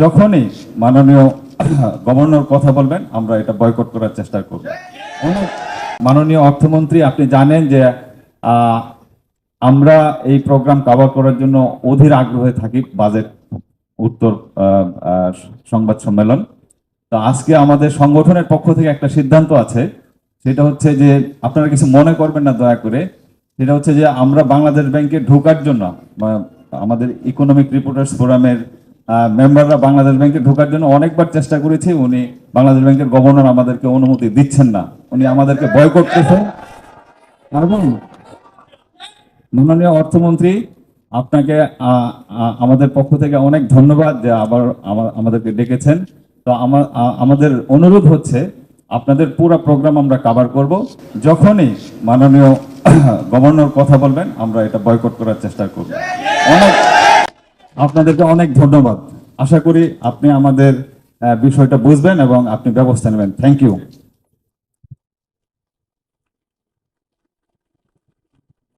যখনই মাননীয় গভর্নর কথা বলবেন, আমরা এটা বয়কট করার চেষ্টা করব। মাননীয় অর্থমন্ত্রী, আপনি জানেন যে আমরা এই প্রোগ্রাম কভার করার জন্য অধীর আগ্রহে থাকি বাজেট উত্তর সংবাদ সম্মেলন। তো আজকে আমাদের সংগঠনের পক্ষ থেকে একটা সিদ্ধান্ত আছে, সেটা হচ্ছে যে, আপনারা কিছু মনে করবেন না দয়া করে, সেটা হচ্ছে যে, আমরা বাংলাদেশ ব্যাংকে ঢোকার জন্য আমাদের ইকোনমিক রিপোর্টার্স ফোরামের মেম্বাররা বাংলাদেশ ব্যাংকে ঢোকার জন্য অনেকবার চেষ্টা করেছি, উনি বাংলাদেশ ব্যাংকের গভর্নর আমাদেরকে অনুমতি দিচ্ছেন না। উনি আমাদেরকে ভয় করতেছেন এবং মাননীয় অর্থমন্ত্রী, আপনাকে আমাদের পক্ষ থেকে অনেক ধন্যবাদ যে আবার আমাদেরকে ডেকেছেন। তো আমার আমাদের অনুরোধ হচ্ছে, আপনাদের পুরো প্রোগ্রাম আমরা কভার করব। যখনই মাননীয় গভর্নর কথা বলবেন, আমরা এটা বয়কট করার চেষ্টা করব। অনেক আপনাদেরকে অনেক ধন্যবাদ। আশা করি আপনি আমাদের বিষয়টা বুঝবেন এবং আপনি ব্যবস্থা নেবেন। Thank you